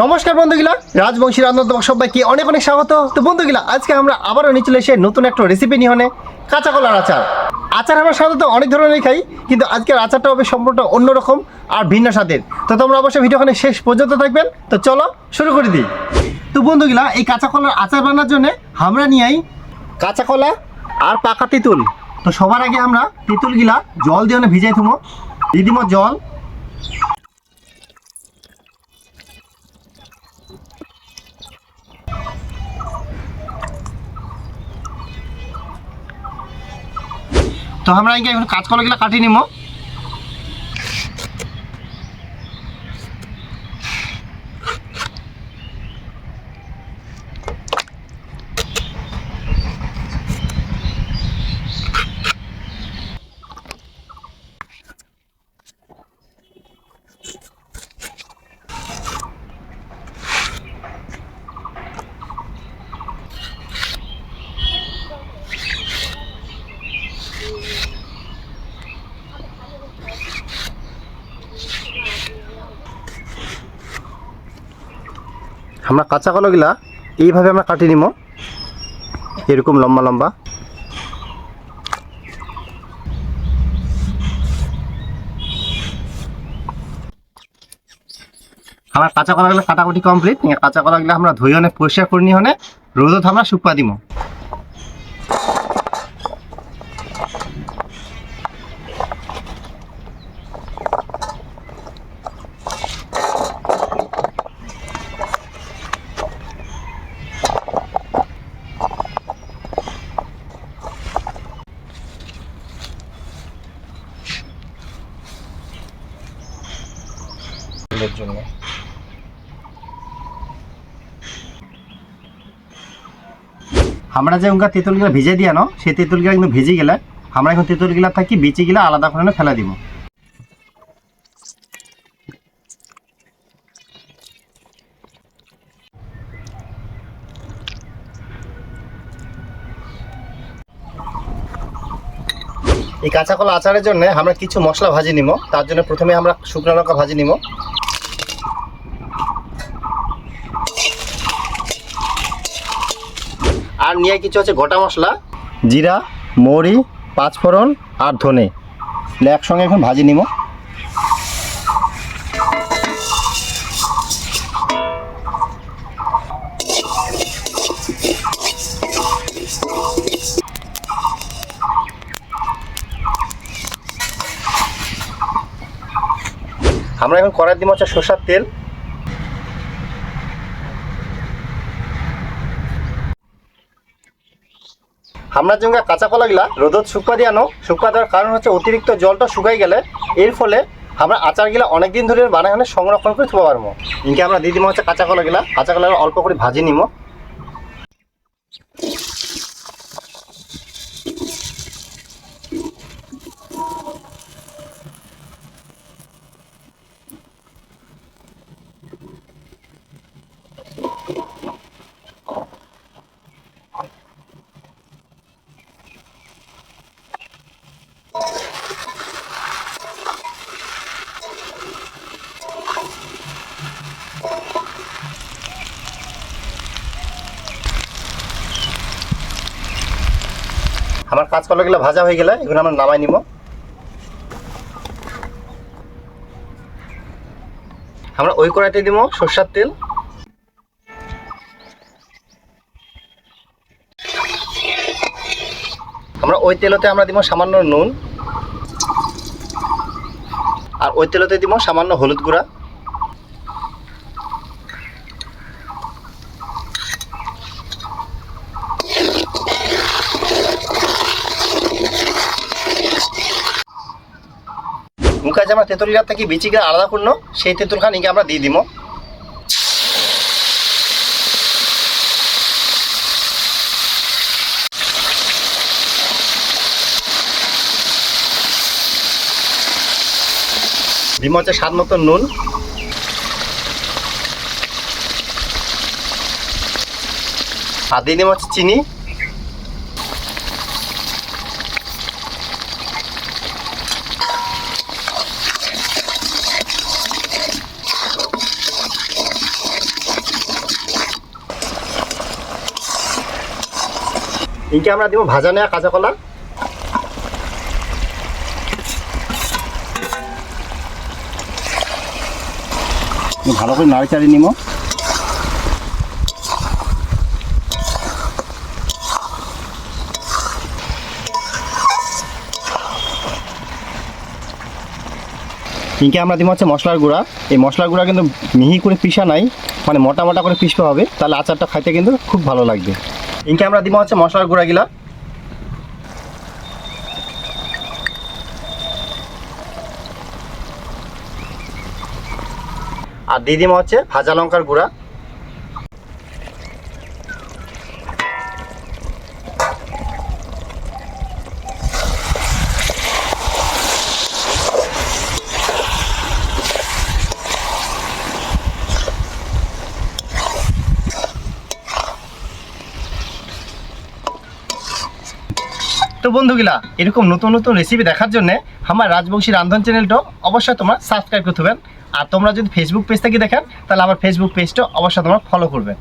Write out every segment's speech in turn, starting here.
নমস্কার বন্ধুগুলা, রাজবংশী রান্না তোমার সবাইকে অনেক অনেক স্বাগত। তো বন্ধুগুলা, আজকে আমরা আবারও নিয়ে চলে এসে নতুন একটা রেসিপি নিয়ে হনে কাঁচা কলার আচার। আচার আমরা সাধারণত অনেক ধরনেরই খাই, কিন্তু আজকের আচারটা হবে সম্পূর্ণ অন্যরকম আর ভিন্ন স্বাদের। তো তোমরা অবশ্যই ভিডিওখানে শেষ পর্যন্ত থাকবেন। তো চলো শুরু করে দিই। তো বন্ধুগুলা, এই কাঁচা কলার আচার বানানোর জন্য আমরা নিয়ে আই কাঁচা কলা আর পাকা তেঁতুল। তো সবার আগে আমরা তেঁতুলগুলা জল দিয়ে ভিজাই থুমো দিদিম জল। তো আমরা এখন কাঁচকলাগুলো কাটিয়ে নিব। আমরা কাঁচা কলাগুলা এইভাবে আমরা কাটি নিব এরকম লম্বা লম্বা। আমার কাঁচা কলাগুলো কাটাকুটি কমপ্লিট। কাঁচা কলাগুলো আমরা ধুই অনেক পরিষ্কার করে নিয়ে হনে রোদত আমরা শুকা দিব জন্য। আমরা যে উনকা তেঁতুলগুলো ভিজে দিয়ে আনো সেই তেঁতুলগুলো কিন্তু ভিজে গেলে আমরা এখন তেঁতুলগুলা থাকি বিচিগুলা আলাদা করে ফেলা দিব। এই কাঁচা কলা আচারের জন্য আমরা কিছু মশলা ভাজি নিব তার জন্য প্রথমে আমরা শুকনো লঙ্কা ভাজি নিব আর নিয়ে কিছু হচ্ছে গোটা মশলা? জিরা মৌরি পাঁচফোড়ন আর ধনে। একসঙ্গে এখন ভাজি নিব আমরা এখন কড়াই দিব হচ্ছে সরষার তেল আমরা যেমন কাঁচা কলাগুলা রোদত শুকা দিয়ে আনো শুকা দেওয়ার কারণ হচ্ছে অতিরিক্ত জলটা শুকাই গেলে এর ফলে আমরা আচারগুলা অনেক দিন ধরে বানায় সংরক্ষণ করে থুবা পারব। ইনকে আমরা দিয়ে দিব হচ্ছে কাঁচা কলাগুলা কাঁচা কলা অল্প করে ভাজি নিব আমার কাঁচকলাগুলো ভাজা হয়ে গেলে এগুলো আমরা নামাই নিব। আমরা ওই কড়াইতে দিব সর্ষার তেল। আমরা ওই তেলতে আমরা দিব সামান্য নুন। আর ওই তেলতে দিব সামান্য হলুদ গুঁড়া। যে আমরা তেঁতুল গাছ থেকে বিচি গাছ আলাদা করল সেই তেঁতুল খানিকে আমরা দিয়ে দিব ডিম হচ্ছে স্বাদ মতো নুন। আর দিয়ে দিব হচ্ছে চিনি। ইনকে আমরা দিব ভাজা নেওয়া কাঁচা কলা। ভালো করে নাড়ি চাড়িয়ে নিব ইনকে আমরা দিব হচ্ছে মশলার গুঁড়া। এই মশলার গুঁড়া কিন্তু মিহি করে পিসা নাই মানে মোটা মোটা করে পিসতে হবে, তাহলে আচারটা খাইতে কিন্তু খুব ভালো লাগবে। ইনকে আমরা দিব হচ্ছে মশলার গুঁড়া গিলা আর দিয়ে দিব হচ্ছে ভাজা লঙ্কার গুঁড়া। তো বন্ধুগুলা, এরকম নতুন নতুন রেসিপি দেখার জন্য আমার রাজবংশী রান্ধন চ্যানেলটা অবশ্যই তোমরা সাবস্ক্রাইব করতে হবেন আর তোমরা যদি ফেসবুক পেজ থেকে দেখেন, তাহলে আমার ফেসবুক পেজটা অবশ্যই তোমরা ফলো করবে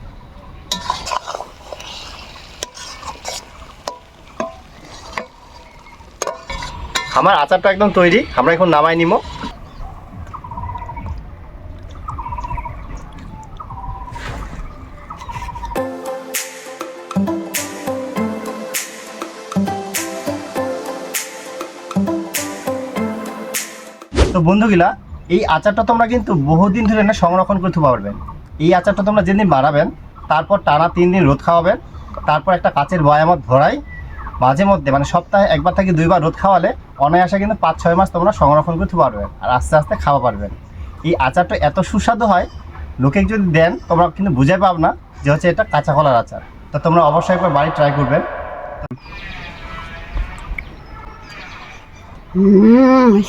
আমার আচারটা একদম তৈরি, আমরা এখন নামাই নিব তো বন্ধুগুলা, এই আচারটা তোমরা কিন্তু বহুদিন ধরে না সংরক্ষণ করতে পারবেন এই আচারটা তোমরা যেদিন বানাবেন, তারপর টানা তিন দিন রোদ খাওয়াবেন, তারপর একটা কাচের বয়ামত ভরাই, মাঝে মধ্যে মানে সপ্তাহে একবার থেকে দুইবার রোদ খাওয়ালে অনায়াসে কিন্তু পাঁচ, ছয় মাস তোমরা সংরক্ষণ করতে পারবেন আর আস্তে আস্তে খাওয়া পারবেন এই আচারটা এত সুস্বাদু হয়, লোকে যদি দেন, তোমরা কিন্তু বুঝে পাব না যে হচ্ছে এটা কাঁচা কলার আচার। তো তোমরা অবশ্যই একবার বাড়ি ট্রাই করবেন।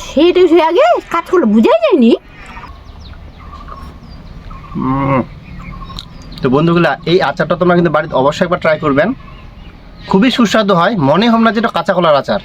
সেটা সে আগে কাজ করলে বুঝাই যায়নি। তো বন্ধুগুলা, এই আচারটা তোমরা কিন্তু বাড়িতে অবশ্যই একবার ট্রাই করবেন খুবই সুস্বাদু হয়, মনে হম না যেটা কাঁচা কলার আচার